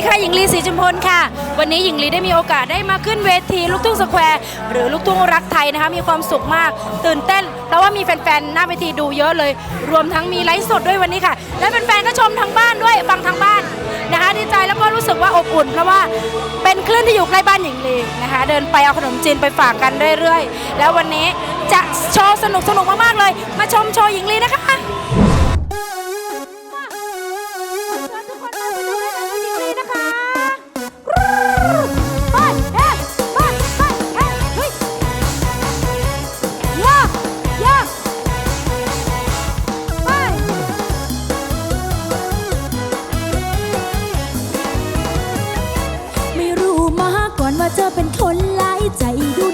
ดีค่ะหญิงลีศรีจุมพลค่ะ วันนี้หญิงลีได้มีโอกาสได้มาขึ้นเวทีลูกทุ่งสแควร์หรือลูกทุ่งรักไทยนะคะมีความสุขมาก ตื่นเต้น เพราะว่ามีแฟนๆหน้าเวทีดูเยอะเลย รวมทั้งมีไลฟ์สดด้วยวันนี้ค่ะ และแฟนๆก็ชมทางบ้านด้วยฟังทางบ้านนะคะดีใจแล้วก็รู้สึกว่าอบอุ่น เพราะว่าเป็นคลื่นที่อยู่ใกล้บ้านหญิงลีนะคะ เดินไปเอาขนมจีนไปฝากกันเรื่อยๆ แล้ววันนี้จะโชว์สนุกสนุกๆมากๆเลย มาชมโชว์หญิงลีนะคะ เธอเป็นคนหลายใจดู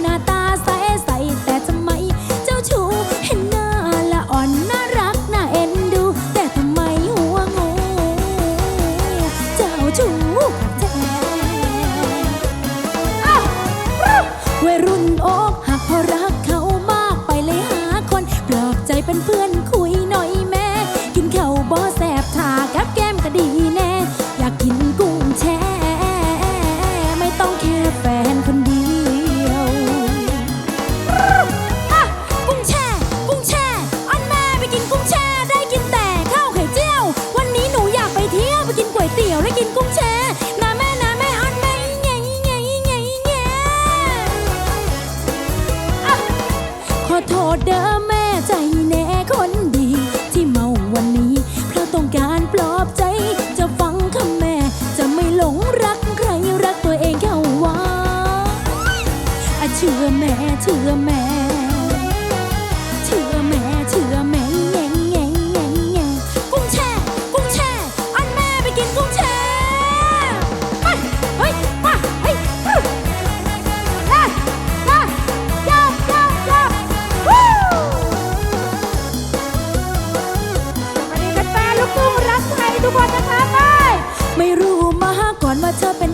เธอเป็น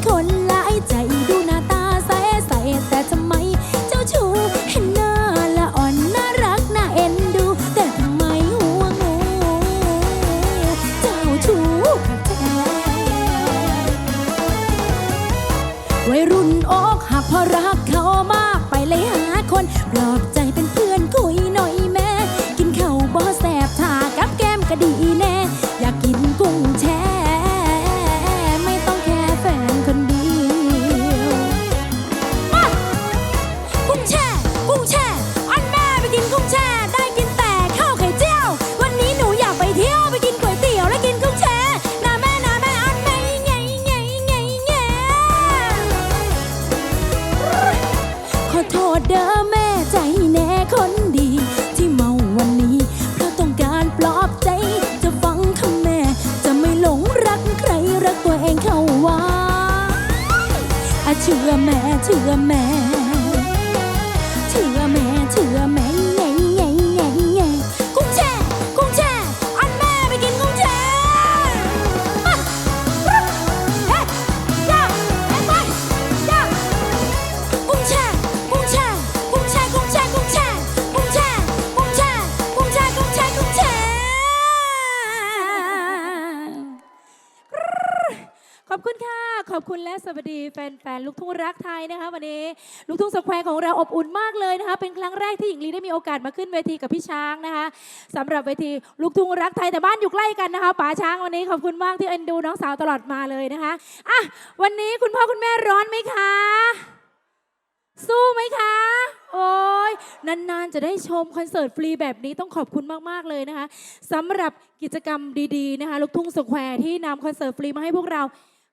ขอบคุณและสวัสดีแฟนๆลูกทุ่งรักไทยนะคะ วันนี้ลูกทุ่งสแควร์ของเราอบอุ่นมากเลยนะคะ เป็นครั้งแรกที่หญิงลีได้มีโอกาสมาขึ้นเวทีกับพี่ช้างนะคะสำหรับเวทีลูกทุ่งรักไทยแต่บ้านอยู่ใกล้กันนะคะป๋าช้างวันนี้ขอบคุณมากที่เอ็นดูน้องสาวตลอดมาเลยนะคะอะวันนี้คุณพ่อคุณแม่ร้อนไหมคะ สู้ไหมคะ โอ้ยนานๆจะได้ชมคอนเสิร์ตฟรีแบบนี้ต้องขอบคุณมากๆเลยนะคะสำหรับกิจกรรมดีๆนะคะลูกทุ่งสแควร์ที่นำคอนเสิร์ตฟรีมาให้พวกเรา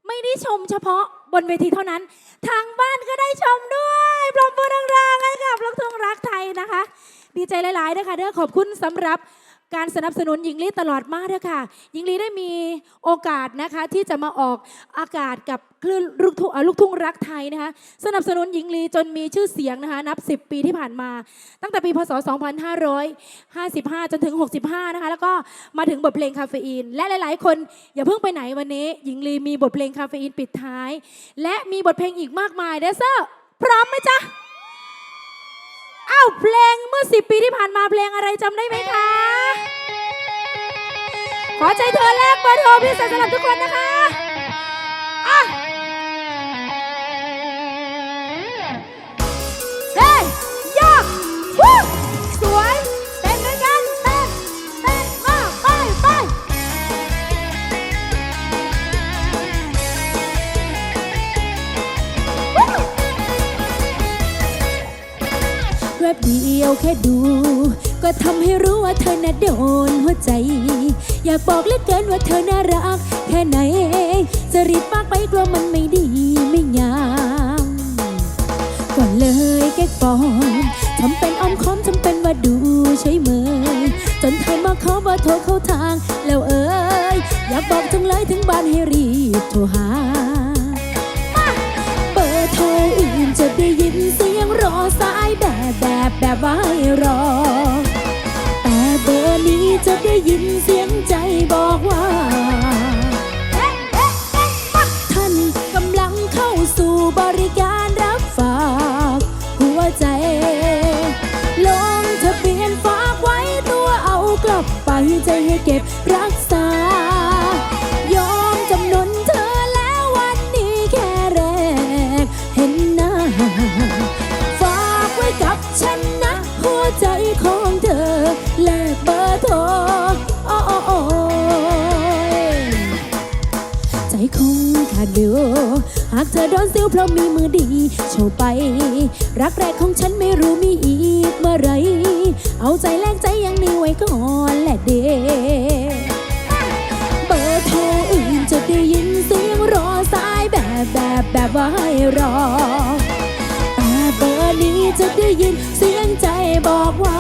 ไม่ได้ชมเฉพาะบนเวทีเท่านั้น ทางบ้านก็ได้ชมด้วยปรบมือดังๆให้กับลูกทุ่งรักไทยนะคะ ดีใจหลายๆนะคะเด้อขอบคุณสำหรับ การสนับสนุนหญิงลีตลอดมาเด้อค่ะ หญิงลีได้มีโอกาสนะคะที่จะมาออกอากาศกับคลื่นลูกทุ่งลูกทุ่งรักไทยนะคะสนับสนุนหญิงลีจนมีชื่อเสียงนะคะนับ 10 ปีที่ผ่านมา ตั้งแต่ปีพศ 2555 จนถึง 65 นะคะแล้วก็มาถึงบทเพลงคาเฟอีน และหลาย ๆ คนอย่าเพิ่งไปไหนวันนี้ หญิงลีมีบทเพลงคาเฟอีนปิดท้าย และมีบทเพลงอีกมากมายเดซเซอร์พร้อมไหมจ๊ะ อ้าวเพลงเมื่อ10ปีที่ผ่านมาเพลงอะไรจำได้ไหมคะ ขอใจเธอแลกเบอร์โทรพิเศษสำหรับทุกคนนะคะอะ ว่าเธอน่ะโดนหัวใจ อยากบอกเหลือเกินว่าเธอน่ารัก แค่ไหนจะรีบมากไปกลัวมันไม่ดีไม่งามก็เลยแก้ฟอมทำเป็นอ้อมค้อมทำเป็นว่าดูใช่เมยจนเธอมาขอเบอร์โทรเข้าทาง แล้วเอ้ยอยากบอกจังเลยถึงบ้านให้รีบโทรหาเบอร์โทรอื่นจะได้ยินเสียงรอสายแบบแบบแบบว่าให้รอ นี้จะได้ยินเสียงใจบอกว่า ท่านกำลังเข้าสู่บริการรับฝากหัวใจ ลงทะเบียนฝากไว้ตัวเอากลับไปใจให้เก็บรัก ใจคงขาดเดียวหากเธอโดนซิวเพราะมีมือดี โชว์ไป รักแรกของฉันไม่รู้มีอีกเมื่อไร เอาใจแลกใจอยังนี้ไว้ก่อนแหละเดเบอร์โทรอื่นจะได้ยินเสียงรอสายแบบแบบแบบว่าให้รอแต่เบอร์นี้จะได้ยินเสียงใจบอกว่า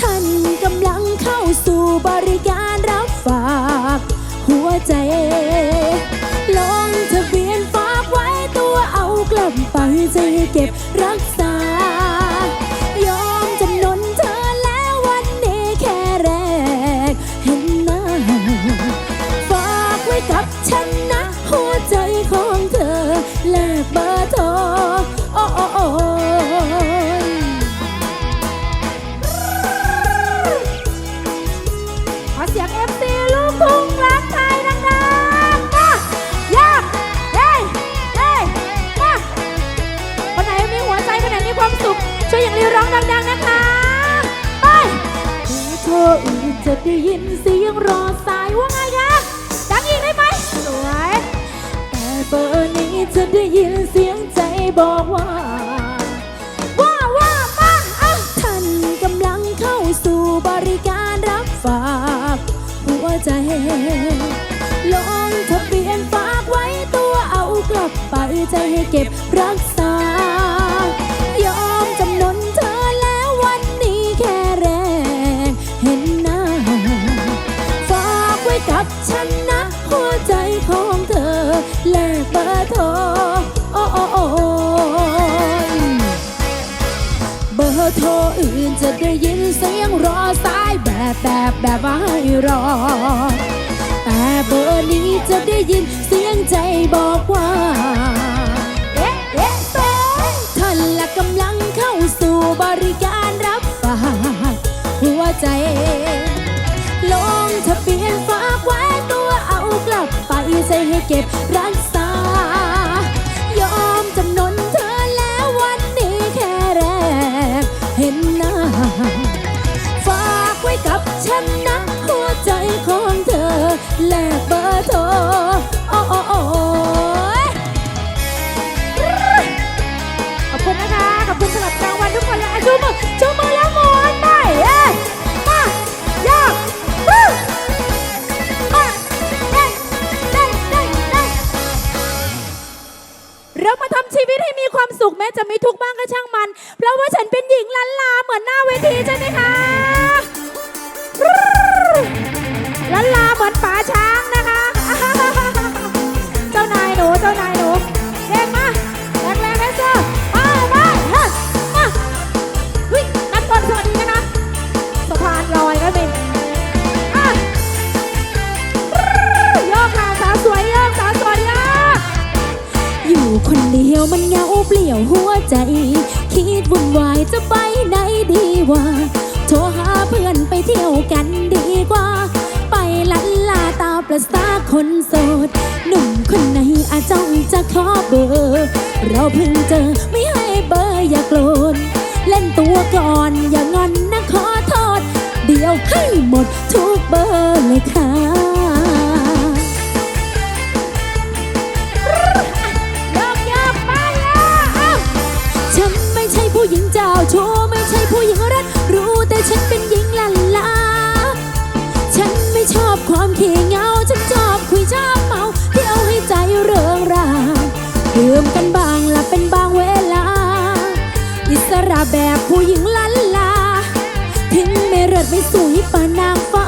ท่านกำลังเข้าสู่บริการรับฝาก ใจ ลงทะเบียนฝากไว้ตัวเอากลับไปใจให้เก็บรักษา ได้ยินเสียงรอสายว่าไงคะดังอีกได้ไหมสวยแต่เบอร์นี้จะได้ยินเสียงใจบอกว่า ว่าว่ามาอะท่านกำลังเข้าสู่บริการรับฝากหัวใจลงทะเบียนฝากไว้ตัวเอากลับไปใจให้เก็บรักษ โทรอื่นจะได้ยินเสียงรอสายแบบแบบแบบว่าให้รอ แต่เบอร์นี้จะได้ยินเสียงใจบอกว่าเอ๊ะเอ๊ะเอ๊ะท่านละกำลังเข้าสู่บริการรับฝากหัวใจ ลงทะเบียนฝากไว้ตัวเอากลับไปใจให้เก็บรักษ โอ้ยขอบคุณนะคะ ขอบคุณสำหรับรางวัลทุกคนเลยชูมือชูมือแล้วหมุนไปเอ้ยมายากวู้มาเด้เด้เด้เด้เรามาทำชีวิตให้มีความสุขแม้จะมีทุกข์บ้างก็ช่างมัน เพราะว่าฉันเป็นหญิงลันลาเหมือนหน้าเวทีใช่ไหมคะลันลาเหมือนป่าช้างนะคะานายหนูเจ้านายหนูเด็กมาแรงแรงๆเลยเจ้ามามาเฮ้ยมาเฮ้ยนัก่อนสวัสดีนะคะสะพานลอยก็มีอะโยกค่ะสาวสวยโยกสาวสวยโยกอยู่คนเดียวมันเหงาเปลี่ยวหัวใจ คิดวุ่นวายจะไปไหนดีวะโทรหาเพื่อนไปเที่ยวกันดีกว่า ไปลันลาตามประสาคนโสด หนุ่มคนไหนอาจ้องจะขอเบอร์ เราเพิ่งเจอไม่ให้เบอร์อย่าโกรธเล่นตัวก่อนอย่างอนนะขอโทษ เดี๋ยวให้หมดทุก หญิงลันลา ถึงไม่เลิศไม่สวยปานางฟ้า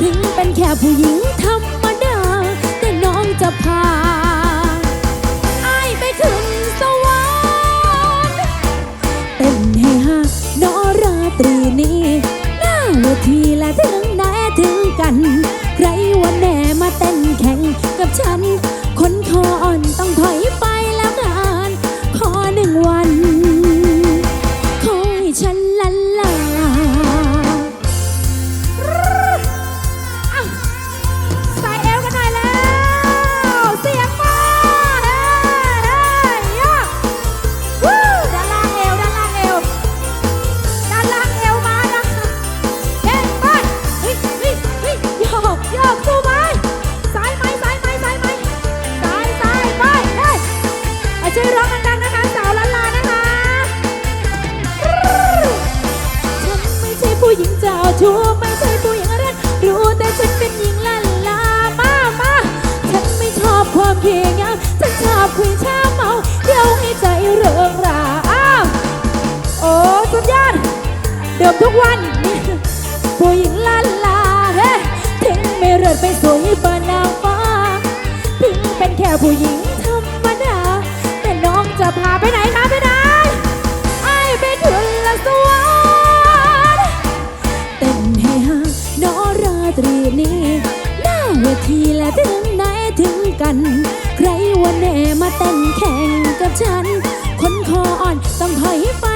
ถึงเป็นแค่ผู้หญิงธรรมดา แต่น้องจะพา เดิมทุกวัน ผู้หญิงลันลาเฮ้ถึงไม่เลิศไปสวยปานนางฟ้าถึงเป็นแค่ผู้หญิงธรรมดา แต่น้องจะพาไปไหนคะไปไหนไอายไปถึงละสวรรค์เต้นให้ฮักนอราตรีนี้หน้าเวทีและถึงไหนถึงกัน ใครวันแน่มาเต้นแข่งกับฉัน คนคออ่อนต้องถอยไป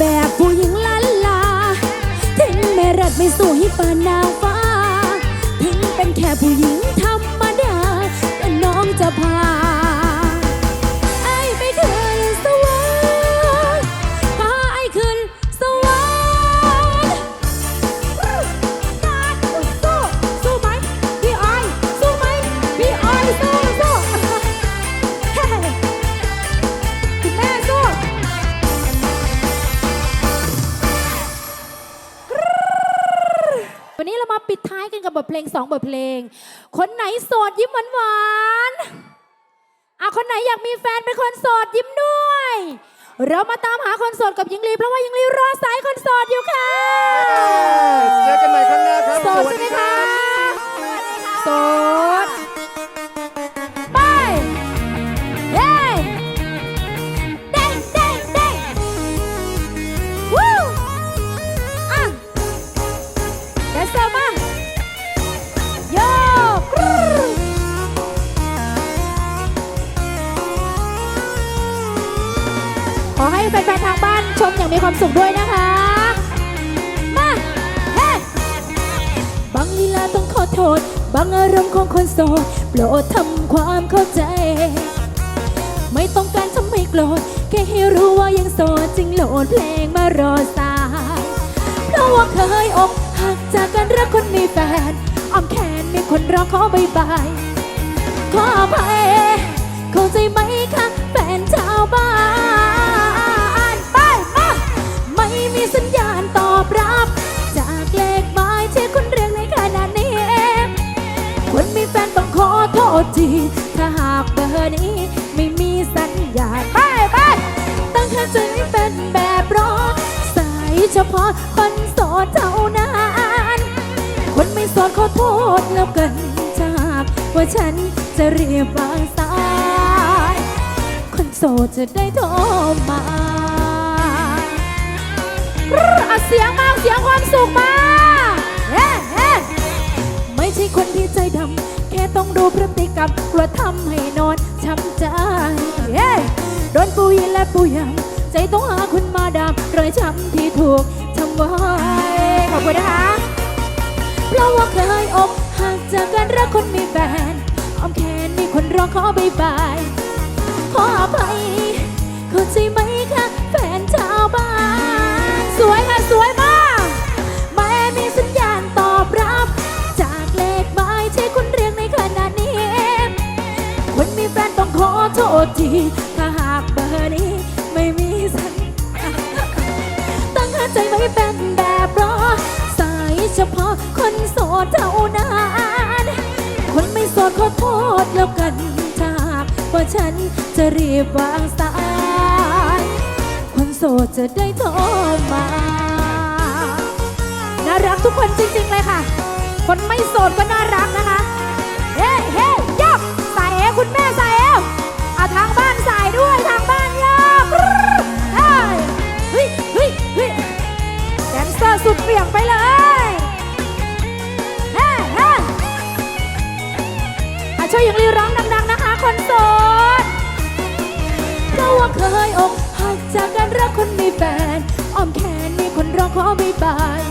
แบบผู้หญิงลันลา ทิ้งไม่รัดไม่สวยปานนางฟ้า ทิ้งเป็นแค่ผู้หญิงธรรมดาแต่น้องจะพา องบทเพลง คนไหนโสดยิ้มหวานหวานๆอะคนไหนอยากมีแฟนเป็นคนโสดยิ้มด้วย เรามาตามหาคนโสดกับหญิงลีเพราะว่าหญิงลีรอสายคนโสดอยู่ค่ะเจอกันใหม่ครั้งหน้าครับ โสดใช่ไหมคะโสด ด โปรดทำความเข้าใจ ไม่ต้องการทำให้โกรธ แค่ให้รู้ว่ายังโสดจึงโหลดเพลงมารอสาย เพราะว่าเคยอกหักจากการรักคนมีแฟนอ้อมแขนมีคนรอขอบายบาย ขออภัย ตั้งเป็นแบบรอสายเฉพาะคนโสดเท่านั้นคนไม่โสดขอโทษแล้วกันถ้ากว่าฉันจะเรียบวางสาย คนโสดจะได้โทรมาเอาเสียงมาเอาเสียงความสุขมาเฮ้เฮ้ไม่ใช่คนที่ใจดำแค่ต้องดูพฤติกรรมกลัวทำให้นอนช้ำใจ เฮ้โดนปุยและปุยยำ ใจต้องหาคุณมาดามรอยช้ำที่ถูกทำไว้ขอบคุณนะคะ เพราะว่าเคยอกหากเจอกันรักคนมีแฟนอ้อมแขนมีคนรอขอบายบาย ขออภัยเข้าใจไหมคะแฟนชาวบ้าน สวยค่ะ สวยมาก ไม่มีสัญญาณตอบรับ จากเลขหมายที่คุณเรียงในขณะนี้ คนมีแฟนต้องขอโทษที ถ้าหากเบอร์นี้ ใจไว้เป็นแบบรอสายเฉพาะคนโสดเท่านั้นคนไม่โสดขอโทษแล้วกันถ้าหากว่าฉันจะรีบวางสายคนโสดจะได้โทรมาน่ารักทุกคนจริงๆเลยค่ะ คนไม่โสดก็น่ารักนะคะ เคยอกหักจากการรักคนมีแฟนอ้อมแขนมีคนรอขอไม่บาย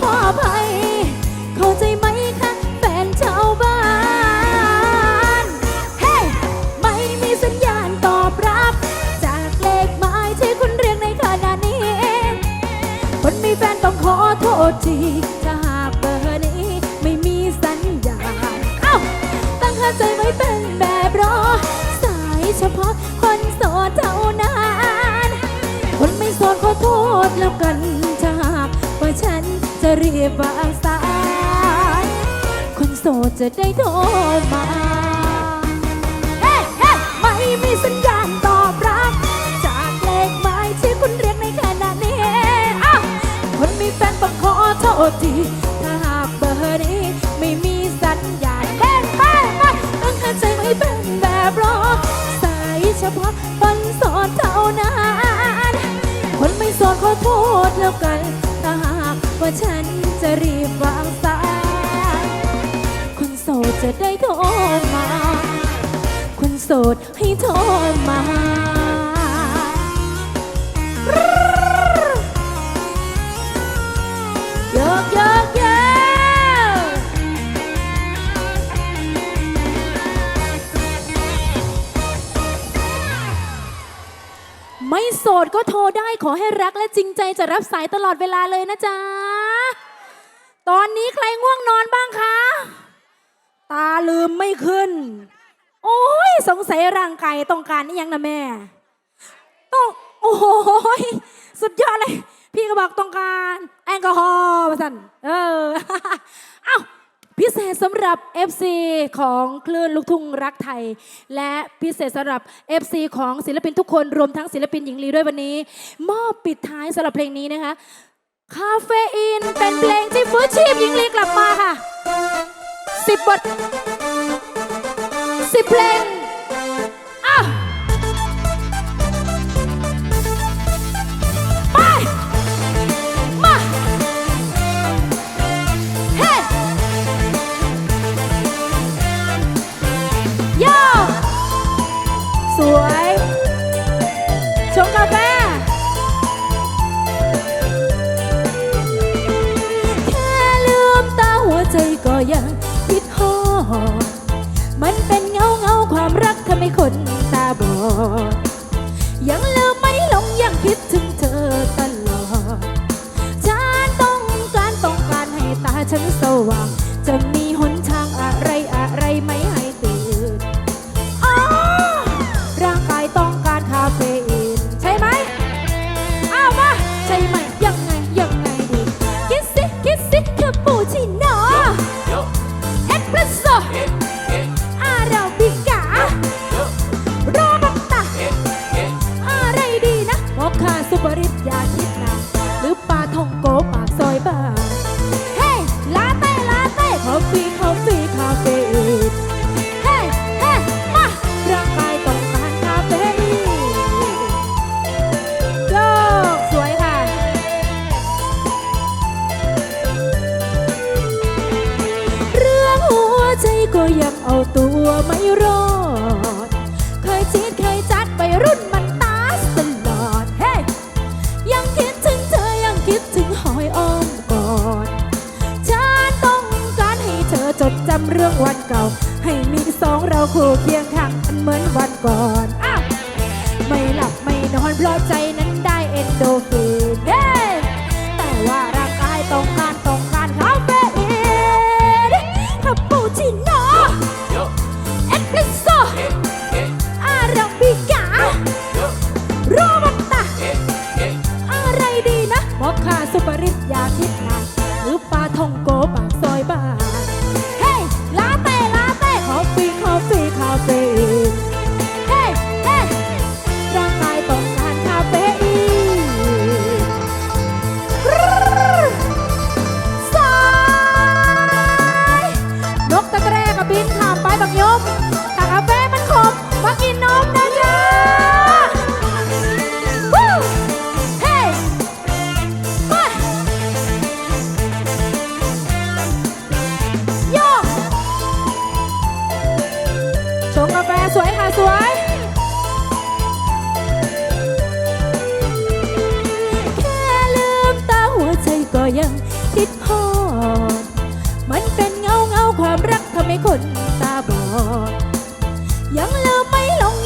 ขออภัย แล้วกันถ้าหากว่าฉันจะรีบวางสายคนโสดจะได้โทรมาเฮ้เฮ้ไม่มีสัญญาณตอบรับ จากเลขหมายที่คุณเรียกในขณะนี้อ้าวคนมีแฟนต้องขอโทษทีถ้าหากเบอร์นี้ไม่มีสัญญาณเด้งไปไปต้องเข้าใจไม่เป็นแบบรอสายเฉพาะ ษแล้วกัน ถ้าหากว่าฉันจะรีบวางสาย คนโสดจะได้โทรมา คนโสดให้โทรมาเยอะเยอะเยอะไม่โสดก็โทรได้ ขอให้รักและจริงใจจะรับสายตลอดเวลาเลยนะจ๊ะ ตอนนี้ใครง่วงนอนบ้างคะ ตาลืมไม่ขึ้น โอ้ยสงสัยร่างกายต้องการนี่ยังนะแม่ ต้อง โอ้โหยสุดยอดเลย พี่ก็บอกต้องการ แอลกอฮอล์มาสั่นเออ เอ้า พิเศษสำหรับ FC ของคลื่นลูกทุ่งรักไทย และพิเศษสำหรับ FC ของศิลปินทุกคนรวมทั้งศิลปินหญิงลีด้วยวันนี้ มอบปิดท้ายสำหรับเพลงนี้นะคะ คาเฟอีนเป็นเพลงที่ฟื้นชีพหญิงลีกลับมาค่ะสิบบทสิบเพลง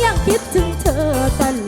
ังคิดถึงเธอตลอด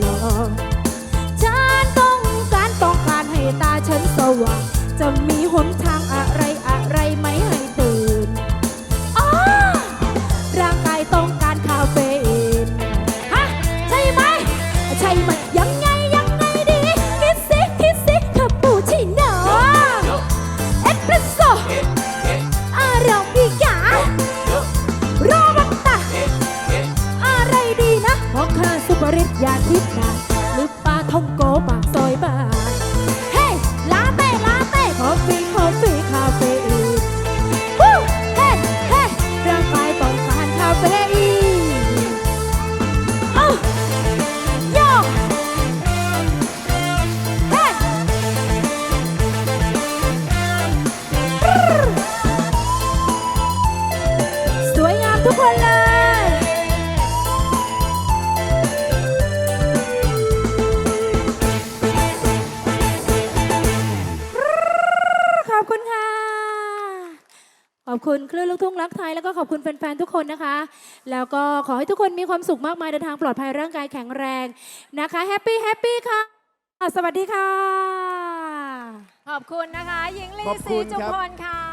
คุณคลื่นลูกทุ่งรักไทยแล้วก็ขอบคุณแฟนๆทุกคนนะคะ แล้วก็ขอให้ทุกคนมีความสุขมากมายเดินทางปลอดภัยร่างกายแข็งแรงนะคะแฮปปี้แฮปปี้ค่ะ สวัสดีค่ะ ขอบคุณนะคะหญิงลีขอบศรีณจุครับพลค่ะ